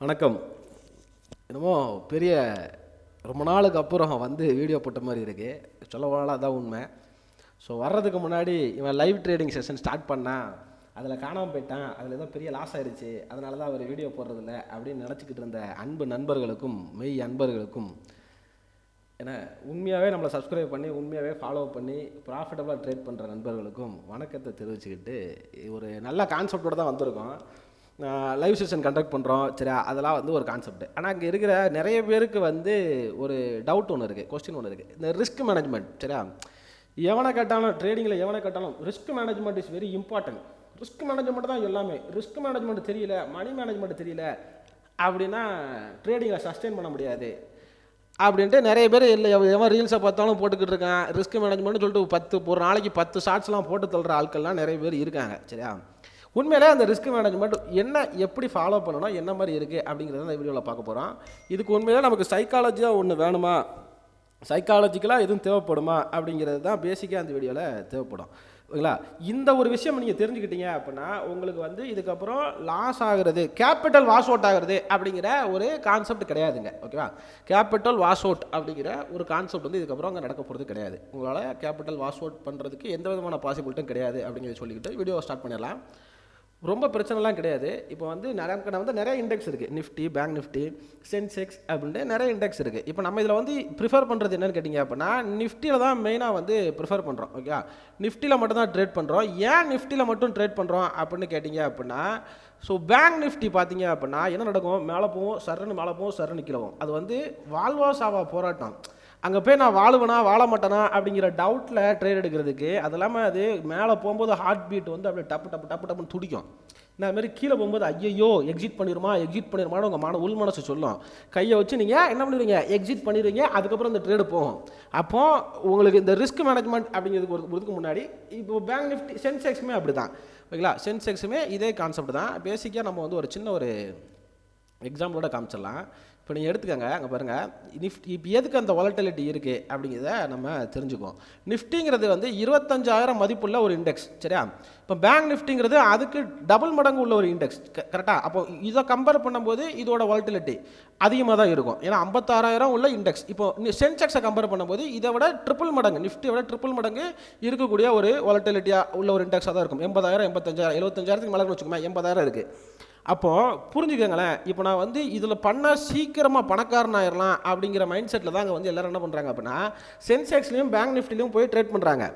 வணக்கம். என்னமோ பெரிய ரொம்ப நாளுக்கு அப்புறம் வந்து வீடியோ போட்ட மாதிரி இருக்குது சொல்ல போனால் அதான் உண்மை. ஸோ வர்றதுக்கு முன்னாடி இவன் லைவ் ட்ரேடிங் செஷன் ஸ்டார்ட் பண்ணான் அதில் காணாமல் போயிட்டான் அதில் ஏதோ பெரிய லாஸ் ஆயிடுச்சு அதனால தான் அவர் வீடியோ போடுறதில்ல அப்படின்னு நினச்சிக்கிட்டு இருந்த அன்பு நண்பர்களுக்கும் மெய் அன்பர்களுக்கும் ஏன்னா உண்மையாகவே நம்மளை சப்ஸ்கிரைப் பண்ணி உண்மையாகவே ஃபாலோ பண்ணி ப்ராஃபிட்டபுளாக ட்ரேட் பண்ணுற நண்பர்களுக்கும் வணக்கத்தை தெரிவிச்சுக்கிட்டு ஒரு நல்ல கான்செப்டோடு தான் வந்திருக்கோம். லைவ் செஷன் கண்டக்ட் பண்ணுறோம் சரி அதெல்லாம் வந்து ஒரு கான்செப்ட் ஆனால் அங்கே இருக்கிற நிறைய பேருக்கு வந்து ஒரு டவுட் ஒன்று இருக்குது கொஸ்டின் ஒன்று இருக்குது இந்த ரிஸ்க் மேனேஜ்மெண்ட் சரியா? எவனை கேட்டாலும் ட்ரேடிங்கில் எவனை கேட்டாலும் risk management is very important risk management தான் எல்லாமே. ரிஸ்க் மேனேஜ்மெண்ட் தெரியல மணி மேனேஜ்மெண்ட் தெரியல அப்படின்னா ட்ரேடிங்கை சஸ்டெயின் பண்ண முடியாது. அப்படின்ட்டு நிறைய பேர் இல்லை எவன் ரீல்ஸை பார்த்தாலும் போட்டுக்கிட்டு இருக்கான். ரிஸ்க் மேனேஜ்மெண்ட்னு சொல்லிட்டு பத்து ஒரு நாளைக்கு பத்து ஷார்ட்ஸ்லாம் போட்டு தள்ளுற ஆட்கள்லாம் நிறைய பேர் இருக்காங்க சரியா? உண்மையிலே அந்த ரிஸ்க் மேனேஜ்மெண்ட் என்ன எப்படி ஃபாலோ பண்ணணும் என்ன மாதிரி இருக்குது அப்படிங்கிறத இந்த வீடியோவில் பார்க்க போகிறோம் இதுக்கு உண்மையிலே நமக்கு சைக்காலஜியாக ஒன்று வேணுமா? சைக்காலஜிக்கலாக எதுவும் தேவைப்படுமா? அப்படிங்கிறது தான் பேசிக்காக அந்த வீடியோவில் தேவைப்படும். ஓகேங்களா? இந்த ஒரு விஷயம் நீங்கள் தெரிஞ்சுக்கிட்டீங்க அப்படின்னா உங்களுக்கு வந்து இதுக்கப்புறம் லாஸ் ஆகிறது கேபிட்டல் வாஷ் அவுட் ஆகிறது அப்படிங்கிற ஒரு கான்செப்ட் கிடையாதுங்க. ஓகேவா? கேபிட்டல் வாஷ் அவுட் அப்படிங்கிற ஒரு கான்செப்ட் வந்து இதுக்கப்புறம் அங்கே நடக்க போகிறது கிடையாது. உங்களால் கேபிட்டல் வாஷ் அவுட் பண்ணுறதுக்கு எந்த விதமான பாசிபிலிட்டும் கிடையாது அப்படிங்கிறத சொல்லிக்கிட்டு வீடியோ ஸ்டார்ட் பண்ணிடலாம். ரொம்ப பிரச்சனைலாம் கிடையாது. இப்போ வந்து நமக்கு வந்து நிறைய இண்டெக்ஸ் இருக்குது நிஃப்டி பேங்க் நிஃப்டி சென்செக்ஸ் அப்படின்ட்டு நிறைய இண்டெக்ஸ் இருக்குது இப்போ நம்ம இதில் வந்து ப்ரிஃபர் பண்ணுறது என்னென்னு கேட்டிங்க அப்படின்னா நிஃப்டியில் தான் மெயினாக வந்து ப்ரிஃபர் பண்ணுறோம் ஓகே நிஃப்டியில் மட்டும் தான் ட்ரேட் பண்ணுறோம் ஏன் நிஃப்டியில் மட்டும் ட்ரேட் பண்ணுறோம் அப்படின்னு கேட்டிங்க அப்படின்னா ஸோ பேங்க் நிஃப்டி பார்த்தீங்க அப்படின்னா என்ன நடக்கும்? மேலே போகும் சர்ன்னு மேலே போகும் சர்ன்னு கிளவும் அது வந்து வாழ்வா சாவா போராட்டம். அங்கே போய் நான் வாழுவேனா வாழ மாட்டேனா அப்படிங்கிற டவுட்டில் ட்ரேட் எடுக்கிறதுக்கு அது இல்லாமல் அது மேலே போகும்போது ஹார்ட் பீட் வந்து அப்படியே டப்பு டப்பு டப்பு டப்புன்னு துடிக்கும். நான் மாதிரி கீழே போகும்போது ஐயையோ எக்ஸிட் பண்ணிடுமா எக்ஸிட் பண்ணிடுமான்னு உங்கள் மன உள் மனசு சொல்லும். கையை வச்சு நீங்கள் என்ன பண்ணிடுவீங்க எக்ஸிட் பண்ணிடுவீங்க அதுக்கப்புறம் இந்த ட்ரேடு போகும். அப்போது உங்களுக்கு இந்த ரிஸ்க் மேனேஜ்மெண்ட் அப்படிங்கிறதுக்கு ஒரு இதுக்கு முன்னாடி இப்போ பேங்க் நிஃப்டி சென்செக்ஸுமே அப்படி தான் ஓகேங்களா சென்செக்ஸுமே இதே கான்செப்ட் தான். பேசிக்காக நம்ம வந்து ஒரு சின்ன ஒரு எக்ஸாம்பிளோட காமிச்சிடலாம். இப்போ நீங்கள் எடுத்துக்கங்க அங்கே பாருங்கள் நிஃப்டி இப்போ எதுக்கு அந்த வாலட்டிலிட்டி இருக்குது அப்படிங்கிறத நம்ம தெரிஞ்சுக்குவோம். நிஃப்டிங்கிறது வந்து இருபத்தஞ்சாயிரம் மதிப்புள்ள ஒரு இண்டெக்ஸ் சரியா? இப்போ பேங்க் நிஃப்டிங்கிறது அதுக்கு டபுள் மடங்கு உள்ள ஒரு இண்டெக்ஸ் கரெக்டாக அப்போ இதை கம்பேர் பண்ணும்போது இதோட வாலட்டிலிட்டி அதிகமாக தான் இருக்கும். ஏன்னா ஐம்பத்தாறாயிரம் உள்ள இண்டெக்ஸ் இப்போ சென்செக்ஸை கம்பேர் பண்ணும்போது இதை விட ட்ரிபிள் மடங்கு நிஃப்டியை விட ட்ரிபிள் மடங்கு இருக்கக்கூடிய ஒரு வாலட்டிலிட்டியாக உள்ள ஒரு இண்டெக்ஸாக தான் இருக்கும். எண்பதாயிரம் எண்பத்தஞ்சாயிரம் எழுபத்தஞ்சாயிரத்துக்கு மேலே வச்சுக்கோங்க எண்பதாயிரம் இருக்குது அப்போது புரிஞ்சுக்கோங்களேன் இப்போ நான் வந்து இதில் பண்ணால் சீக்கிரமாக பணக்காரன் ஆயிடலாம் அப்படிங்கிற மைண்ட் செட்டில் தான் அங்கே வந்து எல்லோரும் என்ன பண்ணுறாங்க அப்படின்னா சென்செக்ஸ்லையும் பேங்க் நிஃப்டிலையும் போய் ட்ரேட் பண்ணுறாங்க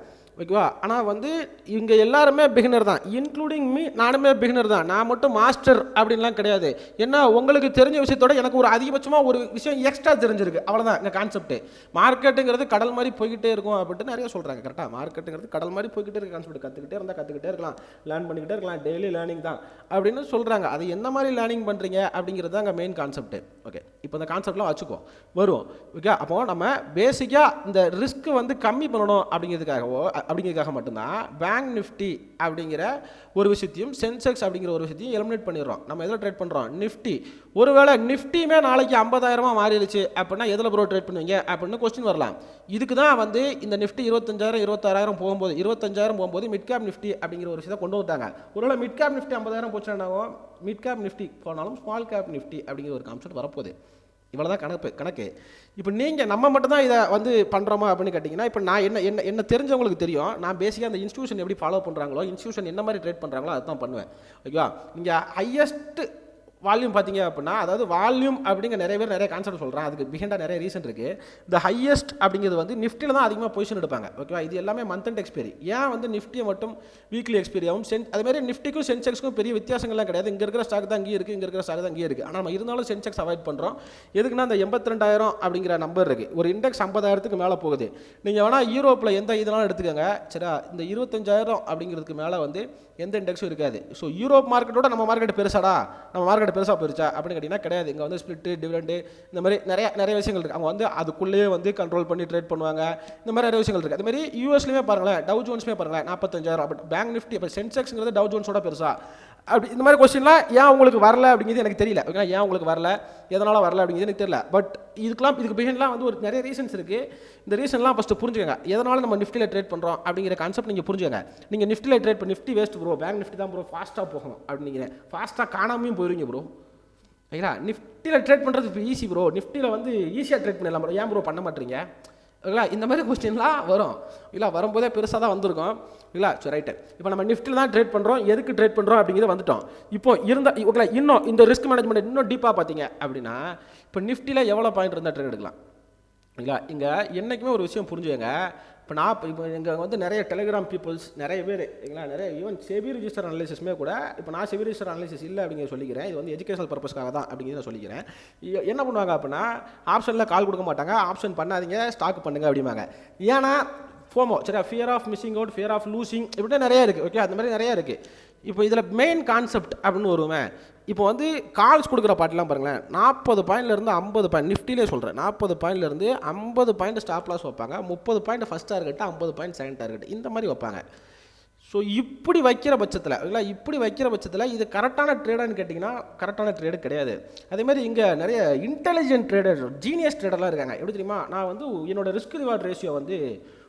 ஓகேவா? ஆனால் வந்து இவங்க எல்லாருமே பிகினர் தான். இன்க்ளூடிங் மீ நானுமே பிகினர் தான். நான் மட்டும் மாஸ்டர் அப்படின்லாம் கிடையாது. ஏன்னா உங்களுக்கு தெரிஞ்ச விஷயத்தோட எனக்கு ஒரு அதிகபட்சமாக ஒரு விஷயம் எக்ஸ்ட்ரா தெரிஞ்சிருக்கு. அவ்வளோதான் இந்த கான்செப்ட் மார்க்கெட்டுங்கிறது கடல் மாதிரி போய்கிட்டே இருக்கும் அப்படின்ட்டு நிறைய சொல்கிறாங்க கரெக்டாக மார்க்கெட்டுங்கிறது கடல் மாதிரி போய்கிட்டே இருக்க கான்செப்ட் கற்றுக்கிட்டே இருந்தால் கற்றுக்கிட்டே இருக்கலாம். லேர்ன் பண்ணிக்கிட்டே இருக்கலாம். டெய்லி லேர்னிங் தான். அப்படின்னு சொல்கிறாங்க அது என்ன மாதிரி லேர்னிங் பண்ணுறீங்க அப்படிங்கிறது தான் அங்கே மெயின் கான்செப்ட் ஓகே இப்போ இந்த கான்செப்ட்லாம் வச்சுக்கோ. வரும். ஓகே? அப்போ நம்ம பேசிக்காக இந்த ரிஸ்க்கு வந்து கம்மி பண்ணணும் அப்படிங்கிறதுக்காகவோ அப்படிங்கிறதுக்காக மட்டும்தான் பேங்க் நிஃப்டி அப்படிங்கிற ஒரு விஷயத்தையும் சென்செக்ஸ் அப்படிங்கிற ஒரு விஷயத்தையும் எலிமினேட் பண்ணிடுறோம். நம்ம எதில் ட்ரேட் பண்ணுறோம் நிஃப்டி ஒருவேளை நிஃப்டியுமே நாளைக்கு ஐம்பதாயிரமா மாறிடுச்சு அப்படின்னா எதில் ப்ரோ ட்ரேட் பண்ணுவீங்க? அப்படின்னு கொஸ்டின் வரலாம். இதுக்கு தான் வந்து இந்த நிஃப்டி இருபத்தஞ்சாயிரம் இருபத்தாறாயிரம் போகும்போது இருபத்தஞ்சாயிரம் போகும்போது மிட் கேப் நிஃப்டி அப்படிங்கிற ஒரு விஷயத்தை கொண்டு வந்தாங்க ஒருவேளை மிட் கேப் நிஃப்டி ஐம்பதாயிரம் போச்சுன்னா மிட் கேப் நிஃப்டி போனாலும் ஸ்மால் கேப் நிஃப்டி அப்படிங்கிற ஒரு கான்செப்ட் வரப்போகுது. இவ்வளோ தான் கணக்கு கணக்கு. இப்போ நீங்கள் நம்ம மட்டும் தான் இதை வந்து பண்ணுறோமா அப்படின்னு கேட்டிங்கன்னா இப்போ நான் என்ன என்ன என்ன தெரிஞ்சவங்களுக்கு தெரியும். நான் பேசிக்காக அந்த இன்ஸ்டியூஷன் எப்படி ஃபாலோ பண்ணுறாங்களோ இன்ஸ்டியூஷன் என்ன மாதிரி ட்ரேட் பண்ணுறாங்களோ அதுதான் பண்ணுவேன். ஓகேவா நீங்கள் ஹையஸ்ட்டு வால்யூம் பார்த்தீங்க அப்படின்னா அதாவது வால்யூம் அப்படிங்கிற நிறைய பேர் நிறைய கான்செப்ட் சொல்கிறேன் அதுக்கு பிஹைண்டாக நிறைய ரீசன் இருக்குது இந்த ஹையஸ்ட் அப்படிங்கிறது வந்து நிஃப்டியில் தான் அதிகமாக பொசிஷன் எடுப்பாங்க. ஓகேவா இது எல்லாமே மந்த் அண்ட் எக்ஸ்பீரி ஏன் வந்து நிஃப்டியை மட்டும் வீக்லி எக்ஸ்பீரியாகவும் சென் அதே மாதிரி நிஃப்டிக்கும் சென்செக்ஸ்க்கும் பெரிய வித்தியாசங்கள்லாம் கிடையாது. இங்கே இருக்கிற ஸ்டாக் தான் இங்கே இருக்குது இங்கே இருக்கிற ஸ்டாக் தான் இங்கே இருக்குது ஆனால் நம்ம இருந்தாலும் சென்செக்ஸ் அவாய்ட் பண்ணுறோம் எதுக்குன்னா அந்த எண்பத்தி ரெண்டாயிரம் அப்படிங்கிற நம்பர் இருக்குது ஒரு இண்டெக்ஸ் ஐம்பதாயிரத்துக்கு மேலே போகுது. நீங்கள் வேணால் யூரோப்பில் எந்த இதெல்லாம் எடுத்துக்கோங்க. சரியா? இந்த இருபத்தஞ்சாயிரம் அப்படிங்கிறதுக்கு மேலே வந்து எந்த இண்டெக்ஸும் இருக்காது. ஸோ யூரோப் மார்க்கெட்டோட நம்ம மார்க்கெட் பெருசாடா? நம்ம மார்க்கெட் பெருசாக போயிருச்சா அப்படின்னு கேட்டிங்கன்னா கிடையாது. இங்கே வந்து ஸ்பிளிட்டு டிவிடெண்டு இந்த மாதிரி நிறைய நிறைய விஷயங்கள் இருக்குது அவங்க வந்து அதுக்குள்ளேயே வந்து கண்ட்ரோல் பண்ணி ட்ரேட் பண்ணுவாங்க. இந்த மாதிரி நிறைய விஷயங்கள் இருக்குது அதுமாதிரி யூஎஸ்லேயுமே பாருங்களேன் டவு ஜோன்ஸ்மே பாருங்களேன் நாற்பத்தஞ்சாயிரம் அப்படி பேங்க் நிஃப்டி இப்போ சென்செக்ஸுங்கிறது டவு ஜோன்ஸோட பெருசாக அப்படி இந்த மாதிரி கொஸ்டின்லாம் ஏன் உங்களுக்கு வரல அப்படிங்கிறது எனக்கு தெரியல. ஓகேங்களா ஏன் உங்களுக்கு வரல? எதனால் வரல அப்படிங்கிறது எனக்கு தெரியல. பட் இதுக்கெல்லாம் இதுக்கு பிஹைண்ட்லாம் வந்து ஒரு நிறைய ரீசன்ஸ் இருக்குது இந்த ரீசன்லாம் ஃபஸ்ட்டு புரிஞ்சுக்கங்க. எதனால் நம்ம நிஃப்டியில் ட்ரேட் பண்ணுறோம் அப்படிங்கிற கான்செப்ட் நீங்கள் புரிஞ்சுக்கங்க. நீங்கள் நிஃப்டியில் ட்ரேட் பண்ணி Nifty waste bro bank Nifty தான் ப்ரோ ஃபாஸ்ட்டாக போகணும் அப்படிங்கிறேன். ஃபாஸ்ட்டாக காணாமையும் போயிருவீங்க ப்ரோ ஓகேங்களா நிஃப்டியில் ட்ரேட் பண்ணுறது இப்போ ஈஸி ப்ரோ நிஃப்டியில் வந்து ஈஸியாக ட்ரேட் பண்ணிடலாம் ப்ரோ ஏன் ப்ரோ பண்ண மாட்டீங்க? ஓகேங்களா இந்த மாதிரி கொஸ்டின்லாம் வரும். இல்லை வரும்போதே பெருசாக தான் வந்திருக்கும். இல்லை சரி ரைட்டு இப்போ நம்ம நிஃப்டியில் தான் ட்ரேட் பண்ணுறோம் எதுக்கு ட்ரேட் பண்ணுறோம் அப்படிங்கிறது வந்துட்டோம். இப்போ இருந்த ஓகேங்களா இன்னும் இந்த ரிஸ்க் மேனேஜ்மெண்ட் இன்னும் டீப்பாக பார்த்தீங்க அப்படின்னா இப்போ நிஃப்டியில் எவ்வளோ பாயிண்ட் இருந்தால் ட்ரேட் எடுக்கலாம்? இல்லை இங்கே என்றைக்குமே ஒரு விஷயம் புரிஞ்சுங்க இப்போ நான் இப்போ எங்கள் இங்கே வந்து நிறைய டெலிகிராம் பீப்புள்ஸ் நிறைய பேர் இல்லைங்களா? நிறைய ஈவன் செவி ரிஜிஸ்டர் அனாலிசிஸ்மே கூட இப்போ நான் செவி ரிஜிஸ்டர் அனாலிசிஸ் இல்லை அப்படிங்கிற சொல்லிக்கிறேன். இது வந்து எஜுகேஷனல் பர்பஸ்க்காக தான் அப்படிங்கிறத நான் சொல்லிக்கிறேன் என்ன பண்ணுவாங்க அப்படின்னா ஆப்ஷனில் கால் கொடுக்க மாட்டாங்க. ஆப்ஷன் பண்ணாதீங்க ஸ்டாக் பண்ணுங்க அப்படிம்பாங்க. ஏன்னா ஃபோமோ சரியா? Fear of missing out fear of losing இப்படி நிறைய இருக்குது ஓகே அந்த மாதிரி நிறைய இருக்குது இப்போ இதில் மெயின் கான்செப்ட் அப்படின்னு வருவேன். இப்போ வந்து கால்ஸ் கொடுக்குற பாட்டெலாம் பாருங்களேன். நாற்பது பாயிண்ட்லேருந்து ஐம்பது பாயிண்ட் நிஃப்டிலே சொல்கிறேன் நாற்பது பாயிண்ட்லேருந்து ஐம்பது பாயிண்ட் ஸ்டாப் லாஸ் வைப்பாங்க. முப்பது பாயிண்ட் ஃபஸ்ட் டார்கெட் ஐம்பது பாயிண்ட் செகண்ட் டார்கெட் இந்த மாதிரி வைப்பாங்க. ஸோ இப்படி வைக்கிற பட்சத்தில் இல்லை இப்படி வைக்கிற பட்சத்தில் இது கரெக்டான ட்ரேடான்னு கேட்டிங்கன்னா கரெக்டான ட்ரேடு கிடையாது. அதேமாதிரி இங்கே நிறைய இன்டெலிஜென்ட் ட்ரேடர் ஜீனியஸ் ட்ரேடர்லாம் இருக்காங்க. எப்படி தெரியுமா? நான் வந்து என்னோடய ரிஸ்க் ரிவார்ட் ரேஷியோ வந்து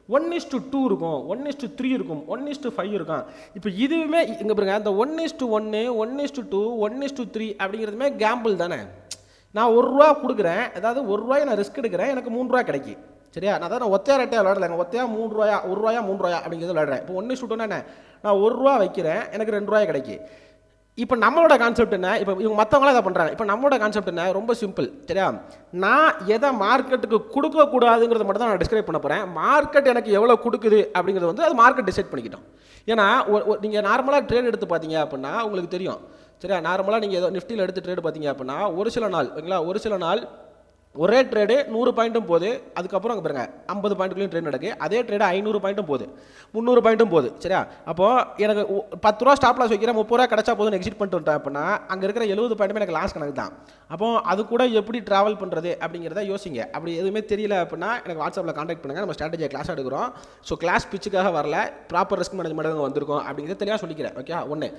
ஒன் இஸ் டு டூ இருக்கும் ஒன் இஸ் டு த்ரீ இருக்கும் ஒன் இஸ் டு ஃபைவ் இருக்கும். இப்போ இதுவுமே இங்கே பாருங்க அந்த ஒன் இஸ் டு ஒன்று one is to two one is to three அப்படிங்கிறதுமே gamble தானே. நான் ஒரு ரூபா கொடுக்குறேன் அதாவது ஒரு ரூபாய் நான் ரிஸ்க் எடுக்கிறேன் எனக்கு மூணு ரூபா கிடைக்கும் சரியா? நான் அதான் நான் ஒத்தையா ரெட்டையா விளாடல ஒத்தையா மூணு ரூபாயா ஒரு ரூபாயா மூணு ரூபாயா அப்படிங்கிறது விளாடுறேன் இப்போ ஒன்று சுட்டோன்னா என்ன? நான் ஒரு ரூபா வைக்கிறேன் எனக்கு ரெண்டு ரூபாய் கிடைக்கும் இப்போ நம்மளோட கான்செப்ட் என்ன? இப்போ இவங்க மற்றவங்களாம் இதை பண்ணுறாங்க இப்போ நம்மளோட கான்செப்ட் என்ன? ரொம்ப சிம்பிள் சரியா? நான் எதை மார்க்கெட்டுக்கு கொடுக்கக்கூடாதுங்கிறத மட்டும் தான் நான் டிஸ்கிரைப் பண்ண போகிறேன் மார்க்கெட் எனக்கு எவ்வளோ கொடுக்குது அப்படிங்கிறது வந்து அது மார்க்கெட் டிசைட் பண்ணிக்கிட்டோம். ஏன்னா நீங்கள் நார்மலாக ட்ரேட் எடுத்து பார்த்தீங்க அப்படின்னா உங்களுக்கு தெரியும். சரியா? நார்மலாக நீங்கள் ஏதோ நிஃப்டியில் எடுத்து ட்ரேட் பார்த்தீங்க அப்படின்னா ஒரு சில நாள் ஓகேங்களா? ஒரு சில நாள் ஒரே ட்ரேடு நூறு பாயிண்ட்டும் போகுது. அதுக்கப்புறம் அங்கே பாருங்க ஐம்பது பாயிண்ட்டுக்குள்ளேயும் ட்ரேட் நடக்கு. அதே ட்ரேடு ஐநூறு பாயிண்ட்டும் போகுது. முந்நூறு பாயிண்ட்டும் போகுது. சரியா? அப்போது எனக்கு பத்து ரூபா ஸ்டாப் லாஸ் வைக்கிறேன் முப்பது ரூபா கிடச்சா போதும் எக்ஸிட் பண்ணிட்டு வந்துட்டேன் அப்படின்னா அங்கே இருக்கிற எழுபது பாயிண்ட்டுமே எனக்கு லாஸ் கணக்கு தான். அப்போ அது கூட எப்படி ட்ராவல் பண்ணுறது அப்படிங்கிறத யோசிங்க. அப்படி எதுவுமே தெரியல அப்படின்னா எனக்கு வாட்ஸ்அப்பில் காண்டாக்ட் பண்ணுங்கள் நம்ம ஸ்ட்ராட்டஜியை கிளாஸ் எடுக்கிறோம். ஸோ கிளாஸ் பிச்சுக்காக வரல. ப்ராப்பர் ரிஸ்க் மேனேஜ்மெண்ட் வந்திருக்கோம் அப்படிங்கிறத தெளிவாக சொல்லிக்கிறேன். ஓகே ஒன்று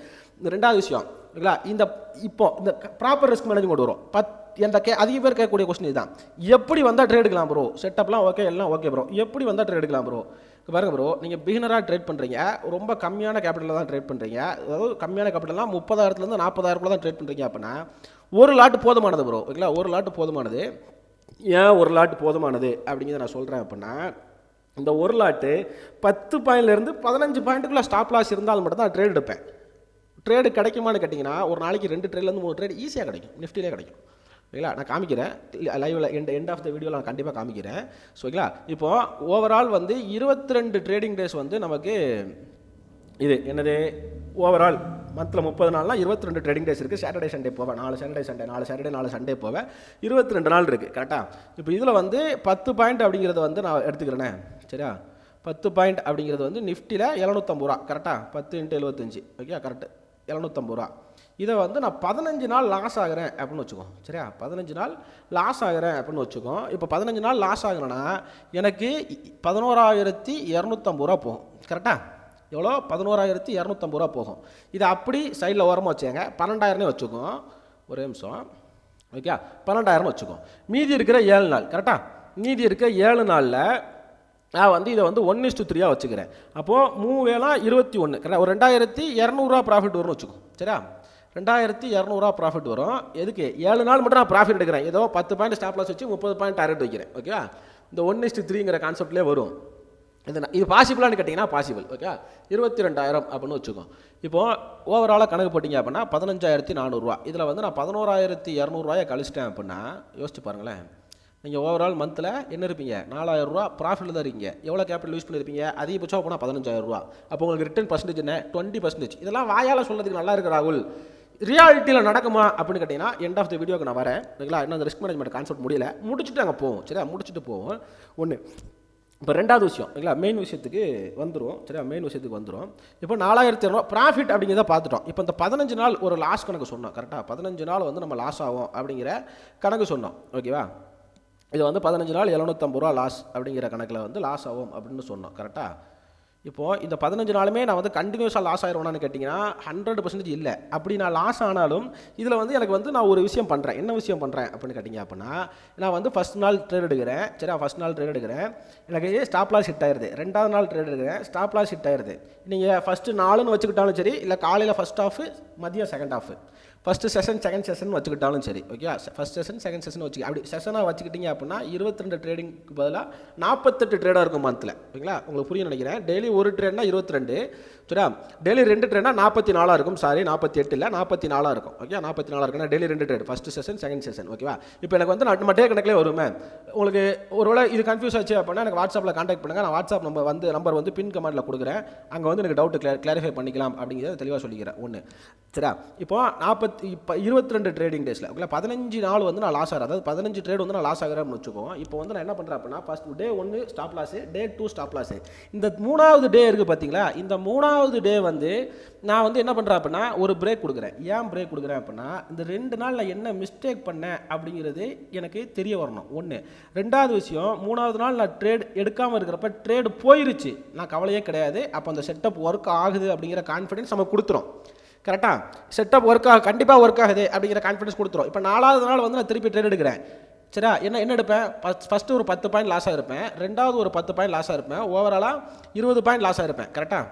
இந்த ரெண்டாவது விஷயம். ஓகேங்களா இந்த இப்போ இந்த ப்ராப்பர் ரிஸ்க் மேனேஜ்மெண்ட் வரும். பத் என்ற கே அதிக பேர் கேட்கக்கூடிய கொஸ்டின் இதுதான். எப்படி வந்தால் ட்ரேட் எடுக்கலாம் ப்ரோ செட்டப்லாம் ஓகே எல்லாம் ஓகே ப்ரோ எப்படி வந்தால் ட்ரேட் எடுக்கலாம் ப்ரோ பாருங்க ப்ரோ நீங்கள் பிகினராக ட்ரேட் பண்ணுறீங்க ரொம்ப கம்மியான கேபிட்டலில் தான் ட்ரேட் பண்ணுறீங்க அதாவது கம்மியான கேபிட்டல்லாம் முப்பதாயிரத்துலேருந்து நாற்பதாயிரக்குள்ள தான் ட்ரேட் பண்ணுறீங்க அப்படின்னா ஒரு லாட்டு போதுமானது ப்ரோ ஓகேங்களா ஒரு லாட்டு போதுமானது. ஏன் ஒரு லாட்டு போதுமானது அப்படிங்கிறத நான் சொல்கிறேன் அப்படின்னா இந்த ஒரு லாட்டு பத்து பாயிண்ட்லேருந்து பதினஞ்சு பாயிண்ட்டுக்குள்ளே ஸ்டாப் லாஸ் இருந்தால் மட்டும் தான் ட்ரேட் எடுப்பேன். ட்ரேடு கிடைக்குமான்னு கேட்டிங்கன்னா ஒரு நாளைக்கு ரெண்டு ட்ரேட்லேருந்து மூணு ட்ரேட் ஈஸியாக கிடைக்கும். நிஃப்டிலே கிடைக்கும். ஓகேங்களா? நான் காமிக்கிறேன். லைவில் எண்ட் எண்ட் ஆஃப் த வீடியோவில் நான் கண்டிப்பாக காமிக்கிறேன். ஸோ ஓகேங்களா? இப்போது ஓவரால் வந்து இருபத்தி ரெண்டு ட்ரேடிங் டேஸ் வந்து நமக்கு இது என்னது? ஓவரால் மந்தில் முப்பது நாள்லாம் இருபத்தி ரெண்டு ட்ரேடிங் டேஸ் இருக்குது சாட்டர்டே சண்டே போவேன் நாலு சாட்டர்டே சண்டே நாலு சாட்டர்டே நாலு சண்டே போவேன் இருபத்தி ரெண்டு நாள் இருக்குது கரெக்டாக இப்போ இதில் வந்து பத்து பாயிண்ட் அப்படிங்கிறத வந்து நான் எடுத்துக்கிறேனே. சரியா? பத்து பாயிண்ட் அப்படிங்கிறது வந்து நிஃப்டியில் எழுநூத்தம்பது ரூபா. கரெக்டாக பத்து இன்ட்டு எழுபத்தஞ்சி ஓகே கரெக்டு எழுநூத்தம்பது ரூபா. இதை வந்து நான் பதினஞ்சு நாள் லாஸ் ஆகிறேன் அப்படின்னு வச்சுக்கோம் சரியா? பதினஞ்சு நாள் லாஸ் ஆகிறேன் அப்படின்னு வச்சுக்கோ. இப்போ பதினஞ்சு நாள் லாஸ் ஆகுறேன்னா எனக்கு பதினோராயிரத்தி இரநூத்தம்பது ரூபா போகும். கரெக்டாக எவ்வளோ? பதினோராயிரத்தி இரநூத்தம்பது ரூபா போகும். இதை அப்படி சைடில் ஓரமாக வச்சுக்கோங்க. பன்னெண்டாயிரம்னே வச்சுக்கோம் ஒரே நிமிஷம். ஓகே பன்னெண்டாயிரம் வச்சுக்கோம் மீதி இருக்கிற ஏழு நாள். கரெக்டாக மீதி இருக்கிற ஏழு நாளில் நான் வந்து இதை வந்து ஒன் இஸ்டு த்ரீயாக வச்சுக்கிறேன். அப்போது மூவேலாம் இருபத்தி ஒன்று கரெக்டாக ஒரு ரெண்டாயிரத்தி இரநூறுவா ப்ராஃபிட் வரும்னு வச்சுக்கோ. சரியா? ரெண்டாயிரத்தி இரநூறுவா ப்ராஃபிட் வரும். எதுக்கு? ஏழு நாள் மட்டும் நான் ப்ராஃபிட் எடுக்கிறேன். ஏதோ பத்து பாயிண்ட் ஸ்டாப் லாஸ் வச்சு முப்பது பாயிண்ட் டார்கெட் வைக்கிறேன். ஓகேவா இந்த ஒன் இஸ்ட் த்ரீங்கிற கான்செப்ட்லேயே வரும். இது நான் இது பாசிபிளான்னு கேட்டிங்கன்னா பாசிபிள் ஓகே இருபத்தி ரெண்டாயிரம் அப்படின்னு வச்சுக்கோ. இப்போது ஓவராலாக கணக்கு போட்டிங்க அப்படின்னா பதினஞ்சாயிரத்தி நானூறுரூவா இதில் வந்து நான் பதினோராயிரத்தி இரநூறுவாயை கழிச்சிட்டேன் அப்படின்னா யோசிச்சு பாருங்களேன். நீங்கள் ஓவரால் மந்தில் என்ன இருப்பீங்க? நாலாயிரம் ரூபா ப்ராஃபிட்டில் தான் இருக்கீங்க. எவ்வளோ கேபிட்டல் யூஸ் பண்ணியிருப்பீங்க அதிகபட்சம் போனால் பதினஞ்சாயிரம் ரூபா. அப்போ உங்களுக்கு ரிட்டர்ன் பர்சன்டேஜ் என்ன? டுவெண்ட்டி பர்சன்டேஜ் இதெல்லாம் வாயால் சொல்கிறதுக்கு நல்லா இருக்கு ராகுல். ரியாலிட்டியில் நடக்குமா அப்படின்னு கேட்டிங்கன்னா எண்ட் ஆஃப் த வீடியோக்கு நான் வரேன். ஓகேங்களா இன்னும் அந்த ரிஸ்க் மேனேஜ்மெண்ட் கான்செப்ட் முடியல. முடிச்சுட்டு அங்கே போவோம். சரியா? முடிச்சுட்டு போவோம். ஒன்று இப்போ ரெண்டாவது விஷயம். ஓகேங்களா மெயின் விஷயத்துக்கு வந்துடும் சரியா? மெயின் விஷயத்துக்கு வந்துடும் இப்போ நாலாயிரத்தி இரநூறுவா ப்ராஃபிட் அப்படிங்கிறத பார்த்துட்டோம். இப்போ இந்த பதினஞ்சு நாள் ஒரு லாஸ் கணக்கு சொன்னோம். கரெக்டாக பதினஞ்சு நாள் வந்து நம்ம லாஸ் ஆகும் அப்படிங்கிற கணக்கு சொன்னோம். ஓகேவா இது வந்து பதினஞ்சு நாள் எழுநூத்தம்பது ரூபா லாஸ் அப்படிங்கிற கணக்கில் வந்து லாஸ் ஆகும் அப்படின்னு சொன்னோம். கரெக்டாக இப்போது இந்த பதினஞ்சு நாளுமே நான் வந்து கண்டினியூஸாக லாஸ் ஆயிடுவேனான்னு கேட்டிங்கன்னா ஹண்ட்ரட் பர்சன்டேஜ் இல்லை. அப்படி நான் லாஸ் ஆனாலும் இதில் வந்து எனக்கு வந்து நான் ஒரு விஷயம் பண்ணுறேன் என்ன விஷயம் பண்ணுறேன் அப்படின்னு கேட்டிங்க அப்படின்னா நான் வந்து ஃபஸ்ட் நாள் ட்ரேட் எடுக்கிறேன். சரியா? ஃபஸ்ட் நாள் ட்ரேட் எடுக்கிறேன். எனக்கு ஸ்டாப் லாஸ் ஹிட் ஆயிடுது ரெண்டாவது நாள் ட்ரேட் எடுக்கிறேன். ஸ்டாப் லாஸ் ஹிட் ஆயிடுது நீங்கள் ஃபஸ்ட்டு நாலுன்னு வச்சுக்கிட்டாலும் சரி இல்லை காலையில் ஃபஸ்ட் ஆஃப் மதியம் second half first session second session வச்சுக்கிட்டாலும் சரி okay first session second session வச்சுக்க அப்படி செஷனாக வச்சுக்கிட்டீங்க அப்படின்னா இருபத்தி ரெண்டு ட்ரேடிங்க்கு பதிலாக நாற்பத்தெட்டு ட்ரேடாக இருக்கும் மந்தில் ஓகேங்களா உங்களுக்கு புரியும் நினைக்கிறேன். டெய்லி ஒரு ட்ரேட்னா இருபத்தி ரெண்டு சரியா? டெய்லி ரெண்டு ட்ரேட்னா நாற்பத்தி நாலாக இருக்கும். சாரி நாற்பத்தி எட்டு இல்லை நாற்பத்தி நாலாக இருக்கும். ஓகே நாற்பத்தி நாலாக இருக்கும் டெய்லி ரெண்டு trade first session second session ஓகேவா இப்போ எனக்கு வந்து நம்ம டே கணக்கிலே வருமே உங்களுக்கு ஒருவேளை இது கன்ஃபியூஸ் ஆச்சு அப்படின்னா எனக்கு வாட்ஸ்அப்பில் காண்டாக்ட் பண்ணுங்கள் நான் வாட்ஸ்அப் நம்பர் வந்து நம்பர் வந்து பின் கமெண்ட்டில் கொடுக்குறேன். அங்கே வந்து எனக்கு டவுட்டு கிளியர் கிளாரிஃபை பண்ணிக்கலாம் அப்படிங்கிறத தெளிவாக சொல்லிக்கிறேன். ஒன்று சரியா? இப்போ நாற்பத்தி இப்போ இருபத்தி ரெண்டு ட்ரேடிங் டேஸில் ஓகே பதினஞ்சு நாள் வந்து நான் லாஸ் ஆகிறேன். அதாவது பதினஞ்சு ட்ரேட் வந்து நான் லாஸ் ஆகிறேன்னு வச்சுக்கோம் இப்போ வந்து நான் என்ன பண்ணுறேன் அப்படின்னா ஃபஸ்ட் டே ஒன்று stop loss day two stop loss இந்த மூணாவது டே இருக்குது பார்த்தீங்களா? இந்த மூணாவது டே வந்து நான் வந்து என்ன பண்ணுறேன் அப்படின்னா ஒரு பிரேக் கொடுக்குறேன். ஏன் பிரேக் கொடுக்குறேன் அப்படின்னா இந்த ரெண்டு நாள் நான் என்ன மிஸ்டேக் பண்ணேன் அப்படிங்கிறது எனக்கு தெரிய வரணும். ஒன்று ரெண்டாவது விஷயம் மூணாவது நாள் நான் ட்ரேட் எடுக்காமல் இருக்கிறப்ப ட்ரேடு போயிருச்சு. நான் கவலையே கிடையாது. அப்போ அந்த செட்டப் ஒர்க் ஆகுது அப்படிங்கிற கான்ஃபிடென்ஸ் நம்ம கொடுத்துரும். கரெக்டாக செட்டப் ஒர்க் ஆக கண்டிப்பாக ஒர்க் ஆகுது அப்படிங்கிற கான்ஃபிடன்ஸ் கொடுத்துரும். இப்போ நாலாவது நாள் வந்து நான் திருப்பி ட்ரேட் எடுக்கிறேன். சரியா? என்ன என்ன எடுப்பேன்? ஃபஸ்ட்டு ஒரு பத்து பாயிண்ட் லாஸாக இருப்பேன். ரெண்டாவது ஒரு பத்து பாயிண்ட் லாஸாக இருப்பேன். ஓவராலாக இருபது பாயிண்ட் லாஸாக இருப்பேன். கரெக்டாக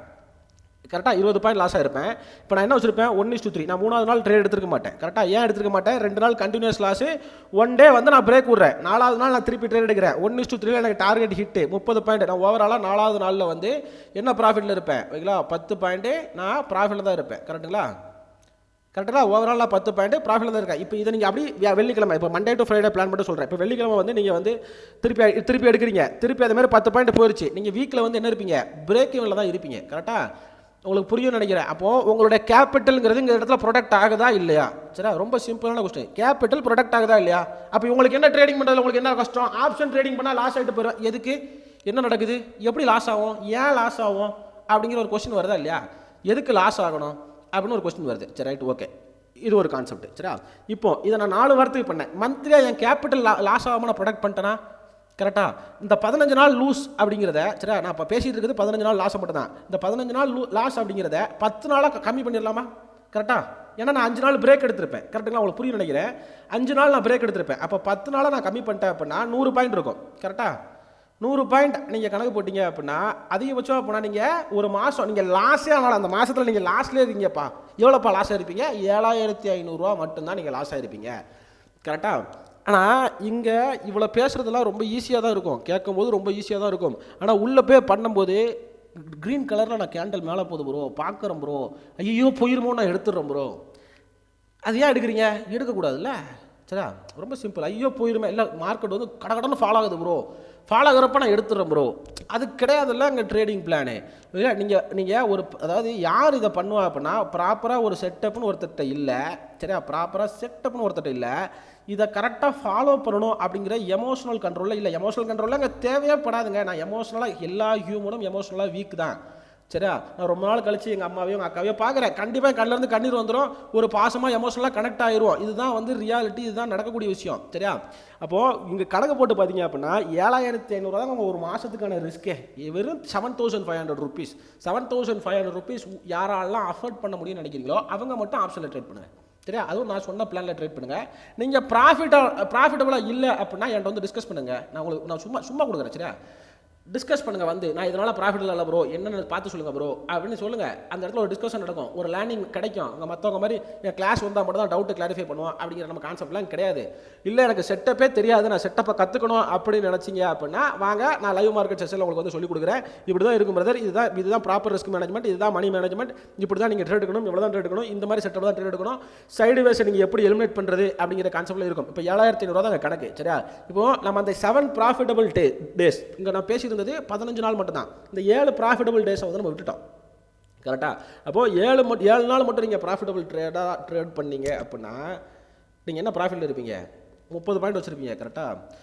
கரெக்டாக இருபது பாயிண்ட் லாஸ் இருப்பேன் இப்போ நான் என்ன வச்சிருப்பேன்? ஒன் இஸ் டூ த்ரீ நான் மூணாவது நாள் ட்ரேட் எடுத்துருக்க மாட்டேன். கரெக்டாக ஏன் எடுத்துருக்க மாட்டேன்? ரெண்டு நாள் கண்டினியூஸ் லாஸ் ஒன் டே வந்து நான் பிரேக் விட்றேன். நாலாவது நாள் நான் திருப்பி ட்ரேட் எடுக்கிறேன். ஒன் இஸ் டூ த்ரீல எனக்கு டார்கெட் ஹிட்டு முப்பது பாயிண்ட் நான் ஓவராலாக நாலாவது நாளில் வந்து என்ன ப்ராஃபிட்டில் இருப்பேன்? ஓகேங்களா? பத்து பாயிண்ட்டு நான் ப்ராஃபிட்டில் தான் இருப்பேன். கரெக்டுங்களா கரெக்டாக ஓவராலாக பத்து பாயிண்ட் ப்ராஃபிட்டில் தான் இருக்கேன். இப்போ இதை நீங்கள் அப்படி வெள்ளிக்கிழமை இப்போ மண்டே டு ஃப்ரைடே பிளான் மட்டும் சொல்கிறேன் இப்போ வெள்ளிக்கிழமை வந்து நீங்கள் வந்து திருப்பி திருப்பி எடுக்கிறீங்க. திருப்பி அதே மாதிரி பத்து பாயிண்ட் போயிடுச்சு நீங்கள் வீக்கில் வந்து என்ன இருப்பீங்க? பிரேக் தான் இருப்பீங்க. கரெக்டாக உங்களுக்கு புரியும் நினைக்கிறேன். அப்போது உங்களுடைய கேபிட்டல்ங்கிறது இந்த இடத்துல ப்ரொடக்ட் ஆகுதா இல்லையா? சரியா? ரொம்ப சிம்பிளான கொஸ்டின் கேபிட்டல் ப்ரொடக்ட் ஆகுதா இல்லையா? அப்போ உங்களுக்கு என்ன ட்ரேடிங் பண்ணுறது உங்களுக்கு என்ன கஷ்டம்? ஆப்ஷன் ட்ரேடிங் பண்ணால் லாஸ் ஆகிட்டு போயிடும் எதுக்கு? என்ன நடக்குது? எப்படி லாஸ் ஆகும்? ஏன் லாஸ் ஆகும்? அப்படிங்கிற ஒரு கொஸ்டின் வருதா இல்லையா? எதுக்கு லாஸ் ஆகணும்? அப்படின்னு ஒரு கொஸ்டின் வருது. சரி ரைட் ஓகே இது ஒரு கான்செப்ட் சரியா? இப்போ இதை நான் நாலு வாரத்துக்கு பண்ணேன். மந்த்லியாக என் கேபிட்டல் லா லாஸ் ஆகாமல் நான் ப்ரொடக்ட் பண்ணிட்டேன்னா கரெக்டாக இந்த பதினஞ்சு நாள் லூஸ் அப்படிங்கிறத சரி நான் இப்போ பேசிகிட்டு இருக்குது பதினஞ்சு நாள் லாஸை மட்டும் தான் இந்த பதினஞ்சு நாள் லூ லாஸ் அப்படிங்கிறத பத்து நாளாக கம்மி பண்ணிடலாமா? கரெக்டாக ஏன்னா நான் அஞ்சு நாள் பிரேக் எடுத்திருப்பேன். கரெக்டுங்களா உங்களுக்கு புரிய நினைக்கிறேன். அஞ்சு நாள் நான் பிரேக் எடுத்திருப்பேன். அப்போ பத்து நாளாக நான் கம்மி பண்ணிட்டேன் அப்படின்னா நூறு பாயிண்ட் இருக்கும். கரெக்டாக நூறு பாயிண்ட் நீங்கள் கணக்கு போட்டீங்க அப்படின்னா அதிகபட்சம் அப்படின்னா நீங்கள் ஒரு மாதம் நீங்கள் லாஸே ஆனால் அந்த மாதத்தில் நீங்கள் லாஸ்ட்லேயே இருக்கீங்கப்பா. எவ்வளோப்பா லாஸ் இருப்பீங்க ஏழாயிரத்தி ஐநூறுரூவா மட்டும்தான் நீங்கள் லாஸ் இருப்பீங்க கரெக்டாக ஆனால் இங்கே இவ்வளோ பேசுகிறதெல்லாம் ரொம்ப ஈஸியாக தான் இருக்கும். கேட்கும்போது ரொம்ப ஈஸியாக தான் இருக்கும். ஆனால் உள்ளே போய் பண்ணும்போது க்ரீன் கலரில் நான் கேண்டல் மேலே போகுது ப்ரோ பார்க்குறேன் ப்ரோ ஐயோ போயிருமோ நான் எடுத்துடுறேன் ப்ரோ அது ஏன் எடுக்கிறீங்க? எடுக்கக்கூடாதுல்ல? சரியா ரொம்ப சிம்பிள் ஐயோ போயிருமே. இல்லை மார்க்கெட் வந்து கடகடன்னு ஃபாலோ ஆகுது ப்ரோ ஃபாலோ ஆகுறப்ப நான் எடுத்துடுறேன் ப்ரோ அது கிடையாதுல்ல இங்கே ட்ரேடிங் பிளானு இல்லை நீங்கள் நீங்கள் ஒரு அதாவது யார் இதை பண்ணுவா அப்படின்னா ப்ராப்பராக ஒரு செட்டப்னு ஒருத்தட்ட இல்லை. சரியா? ப்ராப்பராக செட்டப்னு ஒருத்தட்ட இல்லை. இதை கரெக்டாக ஃபாலோ பண்ணணும் அப்படிங்கிற எமோஷனல் கண்ட்ரோலில் இல்லை. எமோஷனல் கண்ட்ரோலில் அங்கே தேவையே படாதுங்க. நான் எமோஷனலாக எல்லா ஹியூமனும் எமோஷனலாக வீக் தான். சரியா? நான் ரொம்ப நாள் கழிச்சு எங்கள் அம்மாவையும் எங்கள் அக்காவையும் பார்க்குறேன் கண்டிப்பாக என் கண்ணிலேருந்து கண்ணீர் வந்துடும் ஒரு பாசமாக எமோஷனலாக கனெக்ட் ஆயிரும் இதுதான் வந்து ரியாலிட்டி இதுதான் நடக்கக்கூடிய விஷயம். சரியா? அப்போது இங்கே கணக்கு போட்டு பார்த்தீங்க அப்படின்னா ஏழாயிரத்தி ஐநூறுரூவா தான் உங்கள் ஒரு மாதத்துக்கான ரிஸ்க்கே வெறும் seven thousand five hundred rupees seven thousand five hundred rupees யாராலாம் afford பண்ண முடியும்னு நினைக்கிறீங்களோ அவங்க மட்டும் ஆப்ஷனில் ட்ரேட் பண்ணுங்கள் சரியா? அதுவும் நான் சொன்ன பிளானில் ட்ரேட் பண்ணுங்கள் நீங்கள் ப்ராஃபிட்டாக ப்ராஃபிட்டபுளாக இல்லை அப்படின்னா என்கிட்ட வந்து டிஸ்கஸ் பண்ணுங்கள் நான் உங்களுக்கு நான் சும்மா சும்மா கொடுக்குறேன். சரியா? டிஸ்கஸ் பண்ணுங்கள் வந்து. நான் இதனால் ப்ராஃபிட் இல்லை ப்ரோ என்னென்னு பார்த்து சொல்லுங்கள் ப்ரோ அப்படின்னு சொல்லுங்கள் அந்த இடத்துல ஒரு டிஸ்கஷன் நடக்கும். ஒரு லேர்னிங் கிடைக்கும். அங்கே மற்றவங்க மாதிரி என் கிளாஸ் வந்தால் மட்டும் தான் டவுட்டு கிளாரிஃபை பண்ணுவோம் அப்படிங்கிற நம்ம கான்செப்ட்லாம் கிடையாது. இல்லை எனக்கு செட்டப்பே தெரியாது. நான் செட்டப்பை கற்றுக்கணும் அப்படின்னு நினச்சிங்க அப்படின்னா வாங்க நான் லைவ் மார்க்கெட் செஷனில் உங்களுக்கு வந்து சொல்லிக் கொடுக்குறேன். இப்படி தான் இருக்கும் பிரதர் இதுதான் இதுதான் ப்ராப்பர் ரிஸ்க் மேனேஜ்மெண்ட் இதுதான் மணி மேனேஜ்மெண்ட் இப்படி தான் நீங்கள் ட்ரேட் எடுக்கணும். இவ்வளோ தான் ட்ரேட் எடுக்கணும். இந்த மாதிரி செட்டப் தான் ட்ரேட் எடுக்கணும். சைடு வேஸ் நீங்கள் எப்படி எலிமினேட் பண்ணுறது அப்படிங்கிற கான்செப்ட்டில் இருக்கும். இப்போ ஏழாயிரத்தி ஐநூறுவா தான் கணக்கு. சரியா? இப்போ நம்ம அந்த செவன் ப்ராஃபிட்டபிள் டே டேஸ் இங்கே நான் இருந்தது பதினஞ்சு நாள் மட்டும்தான். இந்த ஏழு ப்ராஃபிட்டபிள் டேஸை வந்து நம்ம விட்டுட்டோம். கரெக்டாக அப்போது ஏழு மட்டும் ஏழு நாள் மட்டும் நீங்கள் ப்ராஃபிட்டபிள் ட்ரேடாக ட்ரேட் பண்ணீங்க அப்படின்னா நீங்கள் என்ன ப்ராஃபிட்டில் இருப்பீங்க? முப்பது பாயிண்ட் வச்சுருப்பீங்க கரெக்டாக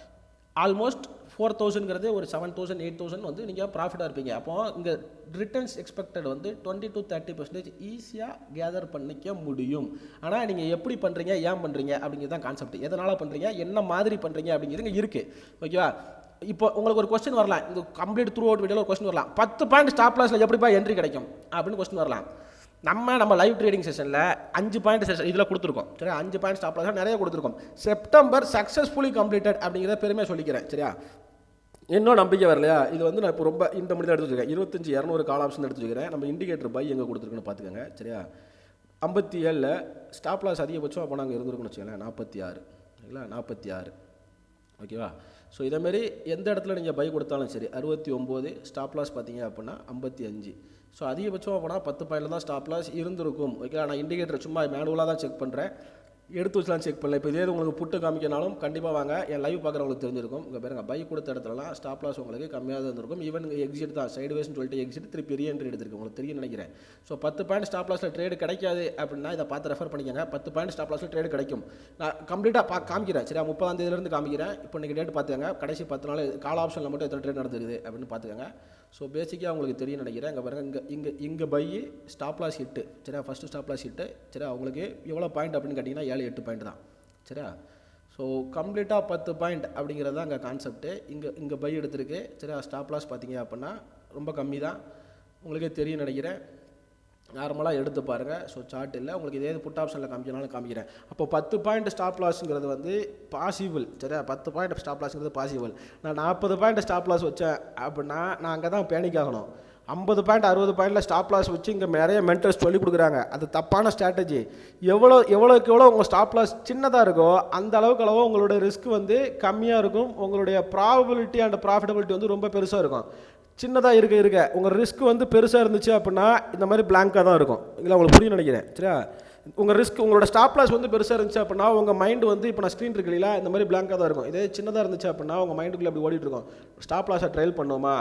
ஆல்மோஸ்ட் ஃபோர் தௌசண்ட்ங்கிறது ஒரு செவன் தௌசண்ட் எயிட் தௌசண்ட் வந்து நீங்கள் ப்ராஃபிட்டாக இருப்பீங்க. அப்போது இங்கே ரிட்டர்ன்ஸ் எக்ஸ்பெக்டட் வந்து டுவெண்ட்டி டு தேர்ட்டி பர்சன்டேஜ் ஈஸியாக கேதர் பண்ணிக்க முடியும். ஆனால் நீங்கள் எப்படி பண்ணுறீங்க ஏன் பண்ணுறீங்க அப்படிங்கிறது தான் கான்செப்ட் எதனால் பண்ணுறீங்க என்ன மாதிரி பண்ணுறீங்க அப்படிங்கிறது இங்கே இருக்குது ஓகேவா இப்போ உங்களுக்கு ஒரு கொஸ்டின் வரலாம். இந்த கம்ப்ளீட் த்ரூ அவுட் வீடியோவில் ஒரு கொஸ்டின் வரலாம். பத்து பாயிண்ட் ஸ்டாப் லாஸில் எப்படிப்பா என்ட்ரி கிடைக்கும்? அப்படின்னு கொஸ்டின் வரலாம். நம்ம நம்ம லைவ் ட்ரேடிங் செஷனில் அஞ்சு பாயிண்ட் செஷன் இதில் கொடுத்துருக்கோம். சரியா? அஞ்சு பாயிண்ட் ஸ்டாப் லாஸ் நிறைய கொடுத்துருக்கோம். செப்டம்பர் சக்ஸஸ்ஃபுல்லி கம்ப்ளீட்டட் அப்படிங்கிறத பெருமையாக சொல்லிக்கிறேன். சரியா? இன்னும் நம்பிக்கை வரலையா? இது வந்து நான் இப்போ ரொம்ப இந்த மணி தான் எடுத்து வச்சிருக்கேன். இருபத்தஞ்சு இரநூறு கால் ஆப்ஷன் எடுத்து வச்சுக்கிறேன் நம்ம இண்டிகேட்டர் பை எங்கே கொடுத்துருக்குன்னு பார்த்துக்கோங்க. சரியா? ஐம்பத்தி ஏழில் ஸ்டாப் லாஸ் அதிகபட்சம் அப்போ நாங்கள் இருந்திருக்கோம்னு வச்சுக்கலாம் நாற்பத்தி ஆறு. சரிங்களா? நாற்பத்தி ஆறு. ஓகேவா? ஸோ இதேமாரி எந்த இடத்துல நீங்கள் பை கொடுத்தாலும் சரி அறுபத்தி ஒம்பது ஸ்டாப் லாஸ் பார்த்தீங்க அப்படின்னா ஐம்பத்தி அஞ்சு. ஸோ அதிகபட்சம் அப்படின்னா பத்து பாயிண்டில் தான் ஸ்டாப் லாஸ் இருந்திருக்கும். ஓகே நான் இண்டிகேட்டர் சும்மா மேனுவலாக தான் செக் பண்ணுறேன் எடுத்து வச்சுலாம் செக் பண்ணல. இப்போ இதே உங்களுக்கு புட்டு காமிக்கனாலும் கண்டிப்பாக வாங்க. என் லைவ் பார்க்குறவங்களுக்கு தெரிஞ்சிருக்கும். இங்கே பாருங்க பைக் கொடுத்த இடத்துலலாம் ஸ்டாப் லாஸ் உங்களுக்கு கம்மியாக தான் இருந்திருக்கும் ஈவன் எக்ஸிட் தான். சைடு வேஸ்னு சொல்லிட்டு எக்ஸிட் திருப்பி பெரிய என்ட்ரி எடுத்திருக்கு. உங்களுக்கு தெரியும் நினைக்கிறேன். ஸோ பத்து பாயிண்ட் ஸ்டாப் லாஸில் ட்ரேடு கிடைக்காது அப்படின்னா இதை பார்த்து ரெஃபர் பண்ணிக்கோங்க. பத்து பாயிண்ட் ஸ்டாப் லாஸில் ட்ரேடு கிடைக்கும். நான் கம்ப்ளீட்டாக பா காமிக்கிறேன். சரியா? முப்பதாம் தேதியிலேருந்து காமிக்கிறேன். இப்போ இன்றைக்கி டேட் பார்த்துக்கங்க. கடைசி பத்து நாள் கால ஆப்ஷனில் மட்டும் எத்தனை ட்ரேட் நடந்திருக்குது அப்படின்னு பார்த்துக்கங்க. ஸோ பேசிக்காக உங்களுக்கு தெரியும் நினைக்கிறேன். இங்கே பாருங்கள் இங்கே இங்கே இங்கே பை ஸ்டாப் லாஸ் ஹிட்டு சரியா? ஃபஸ்ட்டு ஸ்டாப் லாஸ் ஹிட்டு சரியா? அவங்களுக்கு எவ்வளோ பாயிண்ட் அப்படின்னு கேட்டிங்கன்னா ஏழு எட்டு பாயிண்ட் தான். சரியா? ஸோ கம்ப்ளீட்டாக பத்து பாயிண்ட் அப்படிங்கிறது தான் அங்கே கான்செப்ட்டு இங்கே இங்கே பை எடுத்திருக்கு. சரியா? ஸ்டாப் லாஸ் பார்த்தீங்க அப்படின்னா ரொம்ப கம்மி தான் உங்களுக்கே தெரியும் நினைக்கிறேன். நார்மலாக எடுத்து பாருங்கள் ஸோ சார்ட் இல்லை. உங்களுக்கு இதே புட் ஆப்ஷனில் காமிக்கனாலும் காமிக்கிறேன். அப்போ பத்து பாயிண்ட் ஸ்டாப் லாஸ்ங்கிறது வந்து பாசிபிள் சரியா? பத்து பாயிண்ட் ஸ்டாப் லாஸ்ங்கிறது பாசிபிள் நான் நாற்பது பாயிண்ட் ஸ்டாப் லாஸ் வச்சேன் அப்படின்னா நான் அங்கே தான் பேனிக் ஆகணும். ஐம்பது பாயிண்ட் அறுபது பாயிண்டில் ஸ்டாப் லாஸ் வச்சு இங்கே நிறைய மென்டர்ஸ் சொல்லிக் கொடுக்குறாங்க. அது தப்பான ஸ்ட்ராட்டஜி எவ்வளோ எவ்வளோக்கு எவ்வளோ உங்கள் ஸ்டாப் லாஸ் சின்னதாக இருக்கோ அந்த அளவுக்கு அளவோ உங்களுடைய ரிஸ்க் வந்து கம்மியாக இருக்கும். உங்களுடைய ப்ராபபிலிட்டி அண்ட் ப்ராஃபிட்டபிலிட்டி வந்து ரொம்ப பெருசாக இருக்கும். சின்னதாக இருக்க இருக்க. உங்கள் ரிஸ்க் வந்து பெருசாக இருந்துச்சு அப்படின்னா இந்த மாதிரி பிளாங்காக தான் இருக்கும். இல்லை உங்களுக்கு புரியும் நினைக்கிறேன். சரியா? உங்கள் ரிஸ்க் உங்களோட ஸ்டாப் லாஸ் வந்து பெருசாக இருந்துச்சு அப்படின்னா உங்கள் மைண்டு வந்து இப்போ நான் ஸ்க்ரீன் இருக்கு இல்லையா இந்த மாதிரி பிளாங்காக தான் இருக்கும். இதே சின்னதாக இருந்துச்சு அப்படின்னா உங்கள் மைண்டுக்குள்ளே அப்படி ஓடிட்டு இருக்கும். ஸ்டாப் லாஸை ட்ரையல் பண்ணுவோமா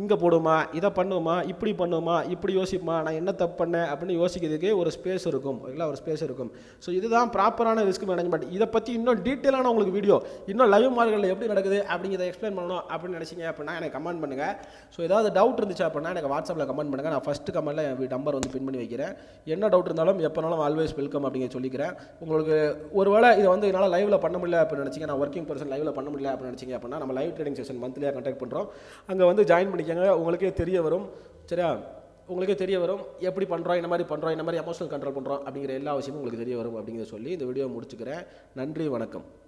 இங்கே போடுமா இதை பண்ணுவோமா இப்படி பண்ணுவோமா இப்படி யோசிப்போமா நான் என்ன தப்பு பண்ணேன் அப்படின்னு யோசிக்கிறதுக்கே ஒரு ஸ்பேஸ் இருக்கும். ஓகேங்களா ஒரு ஸ்பேஸ் இருக்கும். ஸோ இதுதான் ப்ராப்பரான ரிஸ்க் மேனேஜ்மெண்ட் இதை பற்றி இன்னும் டீட்டெயிலான உங்களுக்கு வீடியோ இன்னும் லைவ் மார்க்கெட்டில் எப்படி நடக்குது அப்படிங்கிறத எக்ஸ்பிளைன் பண்ணணும் அப்படின்னு நினச்சிங்க அப்படின்னா எனக்கு கமெண்ட் பண்ணுங்கள் ஸோ ஏதாவது டவுட் இருந்துச்சு அப்படின்னா எனக்கு வாட்ஸ்அப்பில் கமெண்ட் பண்ணுங்கள் நான் ஃபஸ்ட்டு கமெண்ட்டில் என் நம்பர் வந்து பின் பண்ணி வைக்கிறேன். என்ன டவுட் இருந்தாலும் எப்போனாலும் ஆல்வேஸ் வெல்கம் அப்படிங்கிற சொல்லிக்கிறேன். உங்களுக்கு ஒருவேளை இதை வந்து என்னால் லைவில் பண்ண முடியல அப்படின்னு நினச்சிங்க நான் ஒர்க்கிங் பர்சன் லைவில் பண்ண முடியல அப்படின்னு நினச்சிங்க அப்படின்னா நம்ம லைவ் ட்ரேடிங் செஷன் மந்த்லியாக கண்டக்ட் பண்ணுறோம் அங்கே வந்து ஜாயின் பண்ணி பண்ணிக்கோங்க உங்களுக்கே தெரிய வரும். சரியா? உங்களுக்கே தெரிய வரும். எப்படி பண்ணுறோம் இந்த மாதிரி பண்ணுறோம் இந்த மாதிரி எமோஷனல் கண்ட்ரோல் பண்ணுறோம் அப்படிங்கிற எல்லா விஷயமும் உங்களுக்கு தெரிய வரும் அப்படிங்கிறத சொல்லி இந்த வீடியோ முடிச்சுக்கிறேன். நன்றி வணக்கம்.